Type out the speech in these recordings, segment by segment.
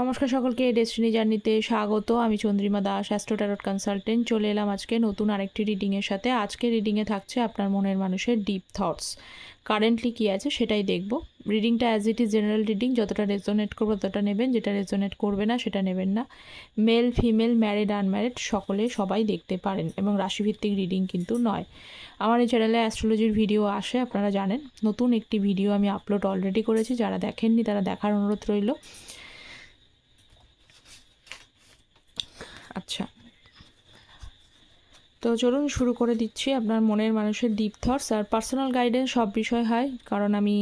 নমস্কার সকলকে ডেস্টিনি জার্নিতে স্বাগত। আমি চন্দ্রিমা দাস অ্যাস্ট্রোট্যারট কনসালটেন্ট চলে এলাম আজকে নতুন আরেকটি রিডিংয়ের সাথে। আজকে রিডিংয়ে থাকছে আপনার মনের মানুষের ডিপ থটস কারেন্টলি কী আছে সেটাই দেখব। রিডিংটা as it is general reading যতটা রেজোনেট করবে ততটা নেবেন, যেটা রেজোনেট করবে না সেটা নেবেন না। মেল ফিমেল ম্যারিড আনম্যারিড সকলে সবাই দেখতে পারেন, এবং রাশিভিত্তিক রিডিং কিন্তু নয়। আমার এই চ্যানেলে অ্যাস্ট্রোলজির ভিডিও আসে, আপনারা জানেন। নতুন একটি ভিডিও আমি আপলোড অলরেডি করেছি, যারা দেখেননি তারা দেখার অনুরোধ রইল। আচ্ছা। তো চলুন শুরু করে দিচ্ছি আপনার মনের মানুষের ডিপ থটস আর পার্সোনাল গাইডেন্স সব বিষয় হয়, কারণ আমি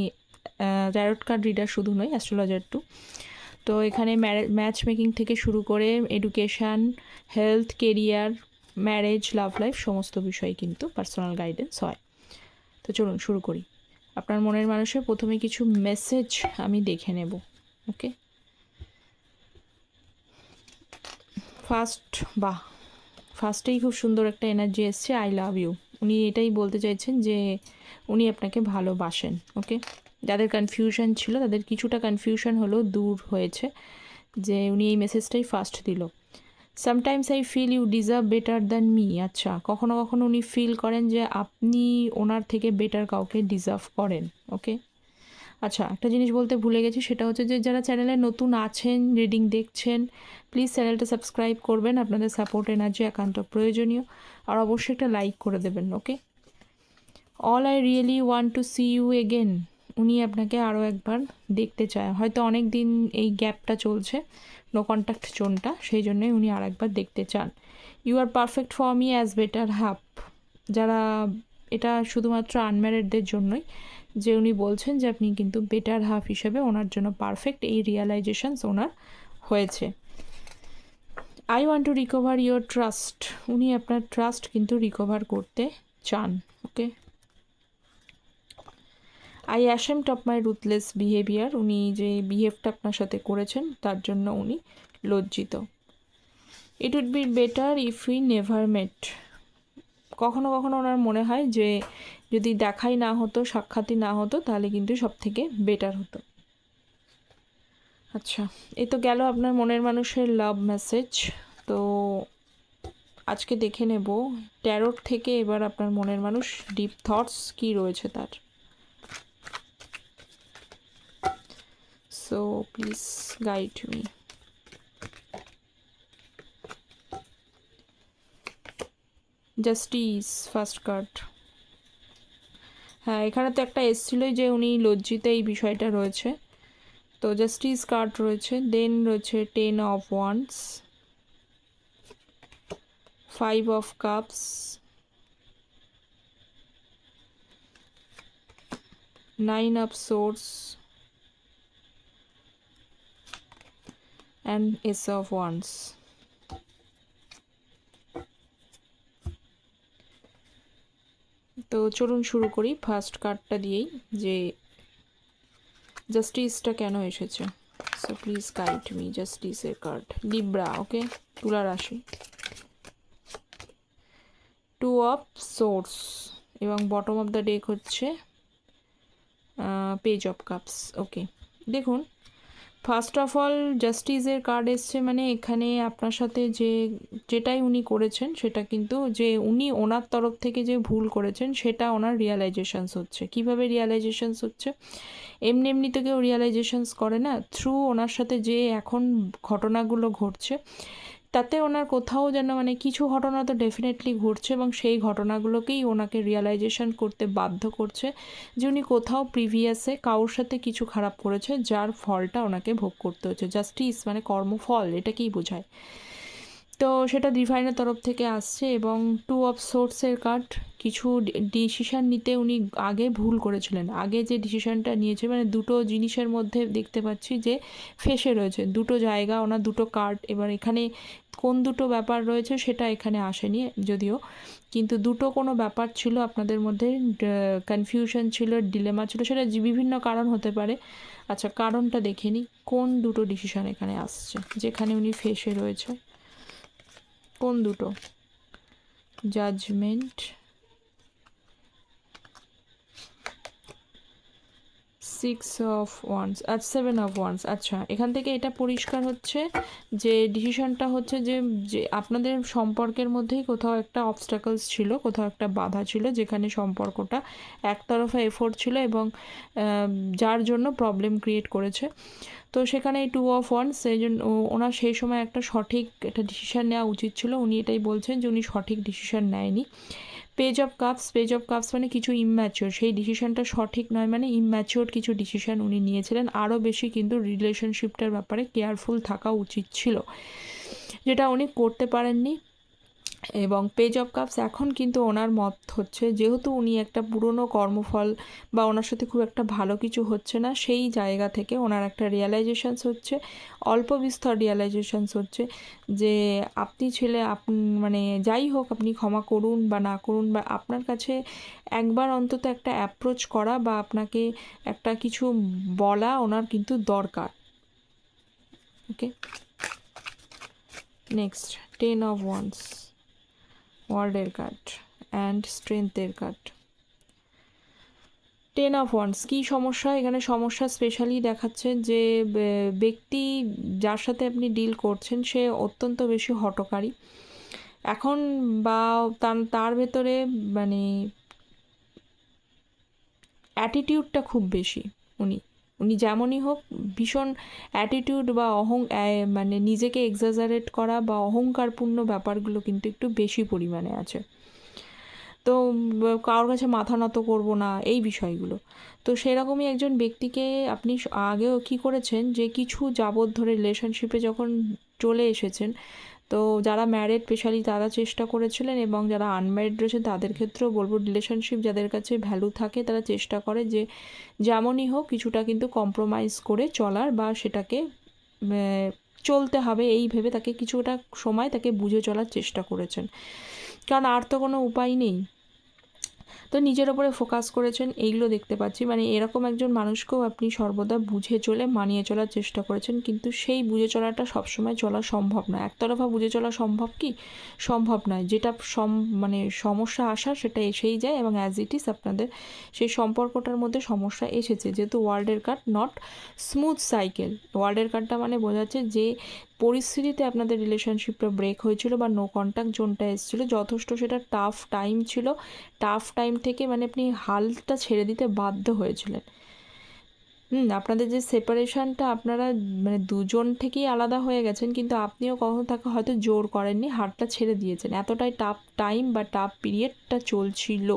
ট্যারট কার্ড রিডার শুধু নই অ্যাস্ট্রোলজার টু তো এখানে ম্যাচ মেকিং থেকে শুরু করে education health career marriage love life সমস্ত বিষয় কিন্তু পার্সোনাল গাইডেন্স হয়। তো চলুন শুরু করি। আপনার মনের মানুষের প্রথমে কিছু মেসেজ আমি দেখে নেব ওকে ফার্স্ট, বাহ, ফার্স্টেই খুব সুন্দর একটা এনার্জি এসছে, আই লাভ ইউ। উনি এটাই বলতে চাইছেন যে উনি আপনাকে ভালোবাসেন, ওকে? যাদের কনফিউশন ছিল, তাদের কিছুটা কনফিউশন হলেও দূর হয়েছে, যে উনি এই মেসেজটাই ফার্স্ট দিল। Sometimes I feel you deserve better than me আচ্ছা কখনো কখনো উনি ফিল করেন যে আপনি ওনার থেকে বেটার কাউকে ডিজার্ভ করেন, ওকে? আচ্ছা একটা জিনিস বলতে ভুলে গেছি, সেটা হচ্ছে যে যারা চ্যানেলে নতুন আছেন রিডিং দেখছেন প্লিজ চ্যানেলটা সাবস্ক্রাইব করবেন, আপনাদের সাপোর্ট এনার্জি একান্ত প্রয়োজনীয়। আর অবশ্যই একটা লাইক করে দেবেন okay all I really want to see you again উনি আপনাকে আরও একবার দেখতে চায়। হয়তো অনেক দিন এই গ্যাপটা চলছে নো কন্ট্যাক্ট জোনটা সেই জন্যই উনি আর একবার দেখতে চান। You are perfect for me as better half যারা এটা শুধুমাত্র আনম্যারিডদের জন্যই যে উনি বলছেন যে আপনি কিন্তু বেটার হাফ হিসেবে ওনার জন্য পারফেক্ট এই রিয়ালাইজেশনস ওনার হয়েছে। I want to recover your trust উনি আপনার ট্রাস্ট কিন্তু রিকভার করতে চান okay I ashamed of my ruthless behaviour উনি যে বিহেভটা আপনার সাথে করেছেন, তার জন্য উনি লজ্জিত। It would be better if we never met কখনো কখনো ওনার মনে হয় যে যদি দেখাই না হতো, সাক্ষাৎই না হতো, তাহলে কিন্তু সব থেকে বেটার হতো। আচ্ছা এ তো গেল আপনার মনের মানুষের লাভ মেসেজ তো আজকে দেখে নেব ট্যারোট থেকে এবার আপনার মনের মানুষ ডিপ থটস কি রয়েছে তার। So please guide me justice first card হ্যাঁ এখানে তো একটা এসছিলোই যে উনি লজ্জিত এই বিষয়টা রয়েছে। তো জাস্টিস কার্ড রয়েছে দেন রয়েছে ten of wands five of cups nine of swords and ace of wands তো চলুন শুরু করি ফার্স্ট কার্ডটা দিয়েই যে জাস্টিসটা কেন এসেছে? সো প্লিজ গাইড মি জাস্টিসের কার্ড লিব্রা ওকে তুলা রাশি। টু অফ সোর্স এবং বটম অফ দ্য ডেক হচ্ছে পেজ অফ কাপস ওকে দেখুন ফার্স্ট অফ অল জাস্টিসের কার্ড এসছে মানে এখানে আপনার সাথে যে, যেটাই উনি করেছেন সেটা কিন্তু যে উনি ওনার তরফ থেকে যে ভুল করেছেন সেটা ওনার রিয়ালাইজেশনস হচ্ছে। কীভাবে রিয়ালাইজেশনস হচ্ছে? এমনি এমনি তো কেউ রিয়ালাইজেশনস করে না। থ্রু ওনার সাথে যে এখন ঘটনাগুলো ঘটছে তাতে ওনার কোথাও যেন মানে কিছু ঘটনা তো ডেফিনেটলি ঘটছে এবং সেই ঘটনাগুলোকেই ওনাকে রিয়ালাইজেশন করতে বাধ্য করছে যে উনি কোথাও প্রিভিয়াসে কারোর সাথে কিছু খারাপ করেছে, যার ফলটা ওনাকে ভোগ করতে হচ্ছে জাস্টিস মানে কর্মফল, এটাকেই বোঝায়। তো সেটা ডিভাইনের তরফ থেকে আসছে এবং টু অফ সোর্সের কার্ড কিছু ডিসিশান নিতে উনি আগে ভুল করেছিলেন। আগে যে ডিসিশানটা নিয়েছে মানে দুটো জিনিসের মধ্যে দেখতে পাচ্ছি যে ফেসে রয়েছে। দুটো জায়গা, ওনার দুটো কার্ড এবার এখানে কোন দুটো ব্যাপার রয়েছে সেটা এখানে আসেনি যদিও। কিন্তু দুটো কোনো ব্যাপার ছিল আপনাদের মধ্যে কনফিউশন ছিল ডিলেমা ছিল, সেটা বিভিন্ন কারণ হতে পারে। আচ্ছা কারণটা দেখে নিই। কোন দুটো ডিসিশন এখানে আসছে, যেখানে উনি ফেসে রয়েছে? কোন দুটো? জাজমেন্ট সিক্স অফ ওয়ান্স আচ্ছা সেভেন অফ ওয়ান্স আচ্ছা এখান থেকে এটা পরিষ্কার হচ্ছে যে ডিসিশনটা হচ্ছে যে যে আপনাদের সম্পর্কের মধ্যেই কোথাও একটা অবস্টাকলস ছিল, কোথাও একটা বাধা ছিল, যেখানে সম্পর্কটা একতরফা এফোর্ট ছিল এবং যার জন্য প্রবলেম ক্রিয়েট করেছে। তো সেখানে এই টু অফ ওয়ান সেই জন্য ওনার সেই সময় একটা সঠিক একটা ডিসিশন নেওয়া উচিত ছিল। উনি এটাই বলছেন যে উনি সঠিক ডিসিশন নেয়নি। Page of cups page of cups মানে কিছু ইম্যাচিওর সেই ডিসিশানটা সঠিক নয় মানে ইম্যাচিওর কিছু ডিসিশান উনি নিয়েছিলেন। আরও বেশি কিন্তু রিলেশনশিপটার ব্যাপারে কেয়ারফুল থাকা উচিত ছিল। যেটা উনি করতে পারেননি। এবং পেজ অফ কাপস এখন কিন্তু ওনার মত হচ্ছে, যেহেতু উনি একটা পুরনো কর্মফল বা ওনার সাথে খুব একটা ভালো কিছু হচ্ছে না, সেই জায়গা থেকে ওনার একটা রিয়ালাইজেশনস হচ্ছে, অল্প বিস্তর রিয়ালাইজেশনস হচ্ছে যে আপনি ছেলে, আপ মানে যাই হোক আপনি ক্ষমা করুন বা না করুন বা আপনার কাছে একবার অন্তত একটা অ্যাপ্রোচ করা বা আপনাকে একটা কিছু বলা ওনার কিন্তু দরকার। Okay next ten of wands ওয়ার্ল্ডের কার্ড অ্যান্ড স্ট্রেংথের কার্ড। টেন অফ ওয়ান্স কী সমস্যা? এখানে সমস্যা স্পেশালি দেখাচ্ছে যে ব্যক্তি যার সাথে আপনি ডিল করছেন, সে অত্যন্ত বেশি হটকারী। এখন বা তার তার ভেতরে মানে অ্যাটিটিউডটা খুব বেশি উনি। উনি যেমনই হোক ভীষণ অ্যাটিটিউড বা অহং মানে নিজেকে এক্সাজারেট করা বা অহংকারপূর্ণ ব্যাপারগুলো কিন্তু একটু বেশি পরিমাণে আছে। তো কারোর কাছে মাথা নত করব না, এই বিষয়গুলো। তো সেরকমই একজন ব্যক্তিকে আপনি আগেও কি করেছেন যে কিছু যাবৎ ধরে রিলেশনশিপে যখন চলে এসেছেন তো যারা ম্যারেড স্পেশালি তারা চেষ্টা করেছিলেন এবং যারা আনম্যারিড রয়েছে তাদের ক্ষেত্রেও বলব রিলেশনশিপ যাদের কাছে ভ্যালু থাকে তারা চেষ্টা করে যে যেমনই হোক কিছুটা কিন্তু কম্প্রোমাইজ করে চলার বা সেটাকে চলতে হবে। এই ভেবে তাকে কিছুটা সময় তাকে বুঝে চলার চেষ্টা করেছেন। কারণ আর তো কোনো উপায় নেই। তো নিজের ওপরে ফোকাস করেছেন, এইগুলো দেখতে পাচ্ছি। মানে এরকম একজন মানুষকেও আপনি সর্বদা বুঝে চলে, মানিয়ে চলার চেষ্টা করেছেন, কিন্তু সেই বুঝে চলাটা সবসময় চলা সম্ভব নয় একতরফা বুঝে চলা সম্ভব কি? সম্ভব নয়। যেটা সম মানে সমস্যা আসা সেটা এসেই যায় এবং অ্যাজ ইট ইজ আপনাদের সেই সম্পর্কটার মধ্যে সমস্যা এসেছে। যেহেতু ওয়ার্ল্ডের কার্ড নট স্মুথ সাইকেল ওয়ার্ল্ডের কার্ডটা মানে বোঝাচ্ছে যে পরিস্থিতিতে আপনাদের রিলেশনশিপটা ব্রেক হয়েছিল বা নো কন্ট্যাক্ট জোনটা এসেছিল, যথেষ্ট সেটা টাফ টাইম ছিল। টাফ টাইম থেকে মানে আপনি হালটা ছেড়ে দিতে বাধ্য হয়েছিলেন। হুম, আপনাদের যে সেপারেশনটা আপনারা মানে দুজন থেকেই আলাদা হয়ে গেছেন, কিন্তু আপনিও কখনো তাকে হয়তো জোর করেননি হাতটা ছেড়ে দিয়েছেন। এতটাই টাফ টাইম বা টাফ পিরিয়ডটা চলছিল।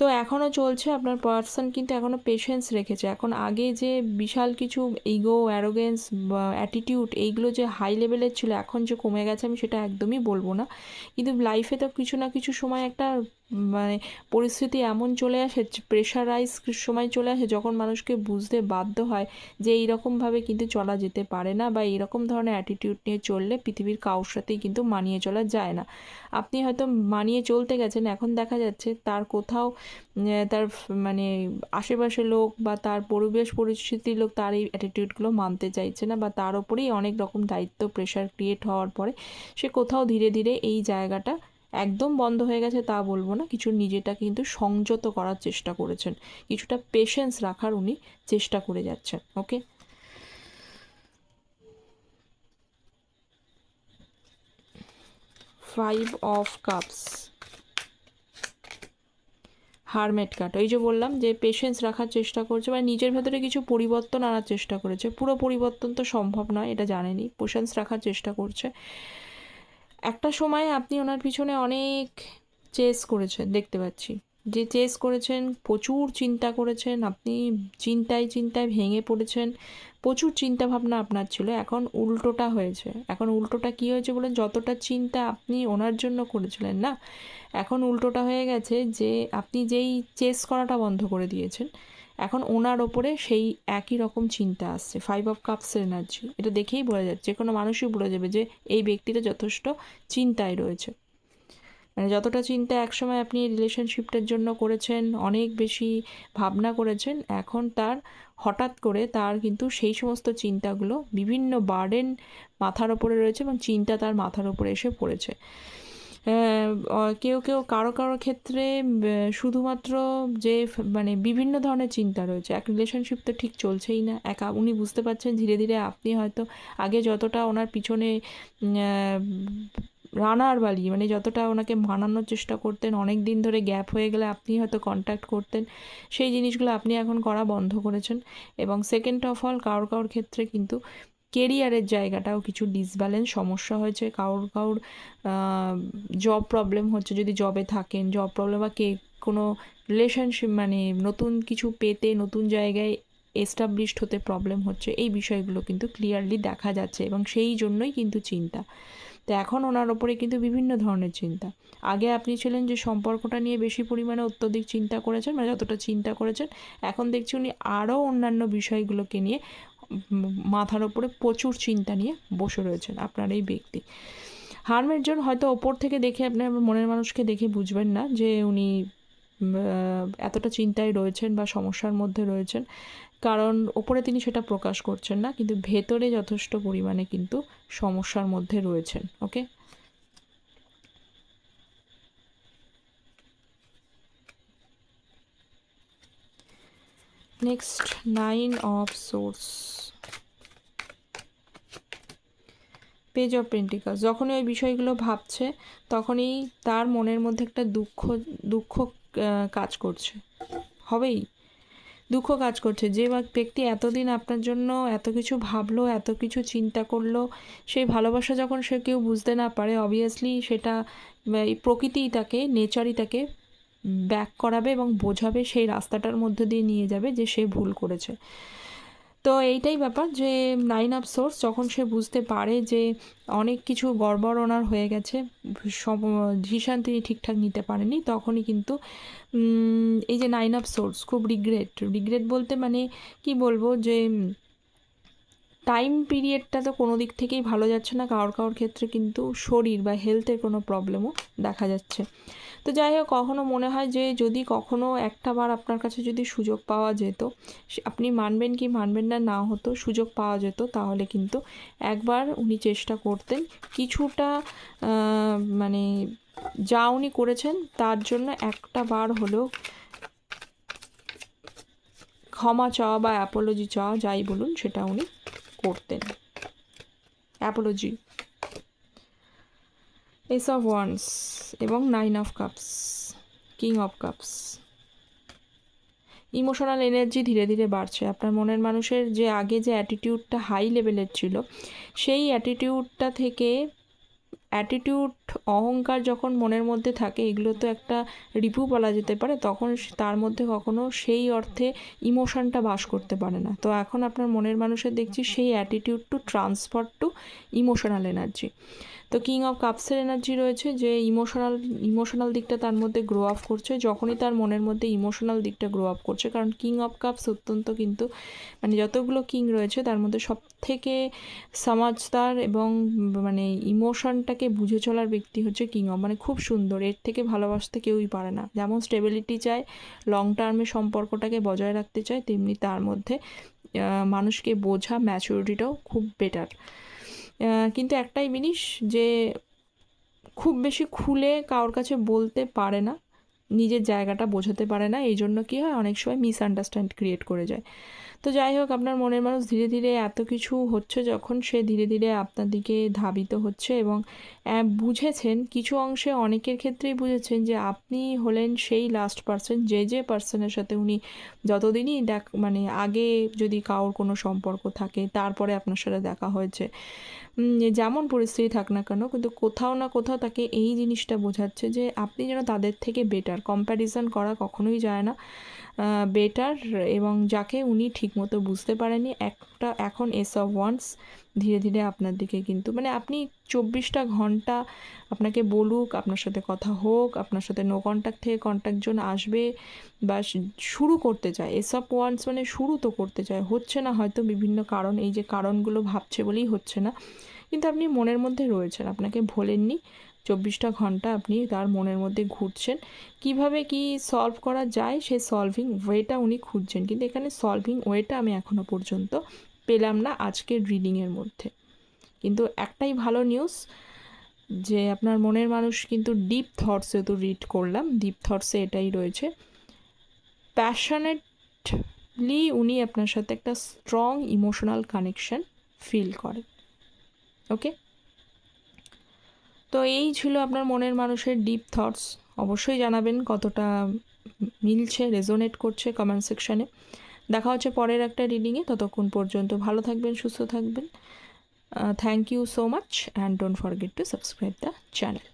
তো এখনও চলছে, আপনার পার্সন কিন্তু এখনও পেশেন্স রেখেছে। এখন আগে যে বিশাল কিছু ইগো অ্যারোগেন্স অ্যাটিটিউড এইগুলো যে হাই লেভেলের ছিল, এখন যে কমে গেছে আমি সেটা একদমই বলব না। কিন্তু লাইফে তো কিছু না কিছু সময় একটা মানে পরিস্থিতি এমন চলে আসে প্রেশারাইজ সময় চলে আসে যখন মানুষকে বুঝতে বাধ্য হয় যে এইরকমভাবে কিন্তু চলা যেতে পারে না বা এইরকম ধরনের অ্যাটিটিউড নিয়ে চললে পৃথিবীর কারোর সাথেই কিন্তু মানিয়ে চলা যায় না। আপনি হয়তো মানিয়ে চলতে গেছেন, এখন দেখা যাচ্ছে তার কোথাও তার মানে আশেপাশে লোক বা তার পরিবেশ পরিস্থিতির লোক তার এই অ্যাটিটিউডগুলো মানতে চাইছে না বা তার ওপরেই অনেক রকম দায়িত্ব প্রেশার ক্রিয়েট হওয়ার পরে সে কোথাও ধীরে ধীরে এই জায়গাটা একদম বন্ধ হয়ে গেছে তা বলব না। কিছু নিজেটা কিন্তু সংযত করার চেষ্টা করেছেন। কিছুটা পেশেন্স রাখার উনি চেষ্টা করে যাচ্ছেন okay five of cups hermit card ওই যে বললাম যে পেশেন্স রাখার চেষ্টা করছে মানে নিজের ভেতরে কিছু পরিবর্তন আনার চেষ্টা করেছে। পুরো পরিবর্তন তো সম্ভব নয়, এটা জানেনি। পেশেন্স রাখার চেষ্টা করছে। একটা সময় আপনি ওনার পিছনে অনেক চেস করেছেন, দেখতে পাচ্ছি। যে চেস করেছেন, প্রচুর চিন্তা করেছেন, আপনি চিন্তায় চিন্তায় ভেঙে পড়েছেন, প্রচুর চিন্তা ভাবনা আপনার ছিল, এখন উল্টোটা হয়েছে। এখন উল্টোটা কি হয়েছে বলেন, যতটা চিন্তা আপনি ওনার জন্য করেছিলেন না, এখন উল্টোটা হয়ে গেছে যে আপনি যেই চেস করাটা বন্ধ করে দিয়েছেন এখন ওনার ওপরে সেই একই রকম চিন্তা আসছে ফাইভ অফ কাপসের এনার্জি এটা দেখেই বোঝা যাচ্ছে, যে কোনো মানুষই বলে যাবে যে এই ব্যক্তিটা যথেষ্ট চিন্তায় রয়েছে। মানে যতটা চিন্তা একসময় আপনি রিলেশনশিপটার জন্য করেছেন, অনেক বেশি ভাবনা করেছেন, এখন তার হঠাৎ করে তার কিন্তু সেই সমস্ত চিন্তাগুলো বিভিন্ন বার্ডেন মাথার ওপরে রয়েছে এবং চিন্তা তার মাথার ওপরে এসে পড়েছে। কেউ কেউ কারও কারও ক্ষেত্রে শুধুমাত্র যে মানে বিভিন্ন ধরনের চিন্তা রয়েছে, এক রিলেশনশিপ তো ঠিক চলছেই না, একা উনি বুঝতে পারছেন, ধীরে ধীরে আপনি হয়তো আগে যতটা ওনার পিছনে রানার বালি মানে যতটা ওনাকে মানানোর চেষ্টা করতেন, অনেক দিন ধরে গ্যাপ হয়ে গেলে আপনি হয়তো কন্ট্যাক্ট করতেন, সেই জিনিসগুলো আপনি এখন করা বন্ধ করেছেন এবং সেকেন্ড অফ অল কারোর কারোর ক্ষেত্রে কিন্তু কেরিয়ারের জায়গাটাও কিছু ডিসব্যালেন্স সমস্যা হয়েছে, কারোর কারোর জব প্রবলেম হচ্ছে, যদি জবে থাকেন জব প্রবলেম বা কে, কোনো রিলেশনশিপ মানে নতুন কিছু পেতে, নতুন জায়গায় এস্টাবলিশড হতে প্রবলেম হচ্ছে, এই বিষয়গুলো কিন্তু ক্লিয়ারলি দেখা যাচ্ছে এবং সেই জন্যই কিন্তু চিন্তা। তো এখন ওনার ওপরে কিন্তু বিভিন্ন ধরনের চিন্তা। আগে আপনি ছিলেন যে সম্পর্কটা নিয়ে বেশি পরিমাণে অত্যধিক চিন্তা করেছেন মানে যতটা চিন্তা করেছেন, এখন দেখছি উনি আরও অন্যান্য বিষয়গুলোকে নিয়ে মাথার ওপরে প্রচুর চিন্তা নিয়ে বসে রয়েছেন আপনার এই ব্যক্তি। হার্মের জন হয়তো ওপর থেকে দেখে আপনি আপনার মনের মানুষকে দেখে বুঝবেন না যে উনি এতটা চিন্তায় রয়েছেন বা সমস্যার মধ্যে রয়েছেন। কারণ ওপরে তিনি সেটা প্রকাশ করছেন না, কিন্তু ভেতরে যথেষ্ট পরিমাণে কিন্তু সমস্যার মধ্যে রয়েছেন, okay? Next nine of swords page of pentacles যখনই ওই বিষয়গুলো ভাবছে, তখনই তার মনের মধ্যে একটা দুঃখ দুঃখ কাজ করছে। হবেই? দুঃখ কাজ করছে। যে ব্যক্তি এতদিন আপনার জন্য এত কিছু ভাবলো, এত কিছু চিন্তা করল, সেই ভালোবাসা যখন সে কেউ বুঝতে না পারে অবভিয়াসলি সেটা প্রকৃতিই তাকে নেচারই তাকে ব্যাক করাবে এবং বোঝাবে সেই রাস্তাটার মধ্যে দিয়ে নিয়ে যাবে যে সে ভুল করেছে। তো এইটাই ব্যাপার যে নাইন অফ সোর্স যখন সে বুঝতে পারে যে অনেক কিছু গড়বড় ওনার হয়ে গেছে, সব ঝিসান তিনি ঠিকঠাক নিতে পারেনি, তখনই কিন্তু এই যে নাইন অফ সোর্স খুব রিগ্রেট রিগ্রেট বলতে মানে কি বলব যে টাইম পিরিয়ডটা তো কোনো দিক থেকেই ভালো যাচ্ছে না। কারোর কারোর ক্ষেত্রে কিন্তু শরীর বা হেলথের কোনো প্রবলেমও দেখা যাচ্ছে। তো যাই হোক কখনও মনে হয় যে যদি কখনও একটা বার আপনার কাছে যদি সুযোগ পাওয়া যেত আপনি মানবেন কি মানবেন না না হতো সুযোগ পাওয়া যেত, তাহলে কিন্তু একবার উনি চেষ্টা করতেন। কিছুটা মানে যা উনি করেছেন, তার জন্য একটা বার হলেও ক্ষমা চাওয়া বা অ্যাপোলজি চাওয়া, যাই বলুন, সেটা উনি করতেন। অ্যাপোলজি এস অফ ওয়ান্স এবং nine of cups king of cups emotional energy ধীরে ধীরে বাড়ছে। আপনার মনের মানুষের যে আগে যে অ্যাটিটিউডটা হাই লেভেলের ছিল, সেই অ্যাটিটিউডটা থেকে অ্যাটিটিউড অহংকার যখন মনের মধ্যে থাকে, এগুলো তো একটা রিপু বলা যেতে পারে, তখন তার মধ্যে কখনো সেই অর্থে ইমোশনটা বাস করতে পারে না। তো এখন আপনার মনের মানুষের দেখছি সেই attitude to transfer to emotional energy তো কিং অফ কাপসের এনার্জি রয়েছে যে ইমোশনাল ইমোশনাল দিকটা তার মধ্যে গ্রো আপ করছে, যখনই তার মনের মধ্যে ইমোশনাল দিকটা গ্রো আপ করছে, কারণ কিং অফ কাপস অত্যন্ত কিন্তু মানে যতগুলো কিং রয়েছে, তার মধ্যে সব থেকে সমাজদার এবং মানে ইমোশনটাকে বুঝে চলার ব্যক্তি হচ্ছে কিং অফ মানে খুব সুন্দর। এর থেকে ভালোবাসতে কেউই পারে না। যেমন স্টেবিলিটি চায় লং টার্মে সম্পর্কটাকে বজায় রাখতে চায়, তেমনি তার মধ্যে মানুষকে বোঝা ম্যাচুরিটিটাও খুব বেটার কিন্তু একটাই জিনিস যে, খুব বেশি খুলে কারোর কাছে বলতে পারে না, নিজের জায়গাটা বোঝাতে পারে না এই জন্য কী হয়, অনেক সময় মিসআন্ডারস্ট্যান্ড ক্রিয়েট করে যায়। তো যাই হোক, আপনার মনের মানুষ ধীরে ধীরে এত কিছু হচ্ছে যখন সে ধীরে ধীরে আপনার দিকে ধাবিত হচ্ছে এবং বুঝেছেন কিছু অংশে অনেকের ক্ষেত্রেই বুঝেছেন যে আপনি হলেন সেই লাস্ট পার্সন যে যে পার্সনের সাথে উনি যতদিনই দেখ মানে আগে যদি কারোর কোনো সম্পর্ক থাকে, তারপরে আপনার সাথে দেখা হয়েছে। যেমন পরিস্থিতি থাক না কেন, কিন্তু কোথাও না কোথাও তাকে এই জিনিসটা বোঝাচ্ছে যে আপনি যেন তাদের থেকে বেটার কম্প্যারিজন করা কখনোই যায় না। বেটার এবং যাকে উনি ঠিকমতো বুঝতে পারেনি একটা এখন এস অফ ওয়ান্স ধীরে ধীরে আপনার দিকে কিন্তু মানে আপনি চব্বিশটা ঘণ্টা আপনাকে বলুক, আপনার সাথে কথা হোক, আপনার সাথে নো কন্ট্যাক্ট থেকে কন্ট্যাক্ট জন আসবে, বা শুরু করতে চায়। এসব ওয়ান্স মানে শুরু তো করতে চায়। হচ্ছে না হয়তো বিভিন্ন কারণ, এই যে কারণগুলো ভাবছে বলেই হচ্ছে না। কিন্তু আপনি মনের মধ্যে রয়েছেন, আপনাকে ভোলেননি। চব্বিশটা ঘণ্টা আপনি তার মনের মধ্যে ঘুরছেন। কীভাবে কি সলভ করা যায় সেই সলভিং ওয়েটা উনি খুঁজছেন। কিন্তু এখানে সলভিং ওয়েটা আমি এখনও পর্যন্ত পেলাম না আজকের রিডিংয়ের মধ্যে। কিন্তু একটাই ভালো নিউজ যে আপনার মনের মানুষ কিন্তু ডিপ থটসে তো রিড করলাম ডিপ থটসে এটাই রয়েছে। প্যাশনেটলি উনি আপনার সাথে একটা স্ট্রং ইমোশনাল কানেকশন ফিল করেন। ওকে তো এই ছিল আপনার মনের মানুষের ডিপ থটস অবশ্যই জানাবেন কতটা মিলছে রেজোনেট করছে কমেন্ট সেকশানে দেখা হচ্ছে পরের একটা রিডিংয়ে ততক্ষণ পর্যন্ত ভালো থাকবেন, সুস্থ থাকবেন। Thank you so much and don't forget to subscribe the channel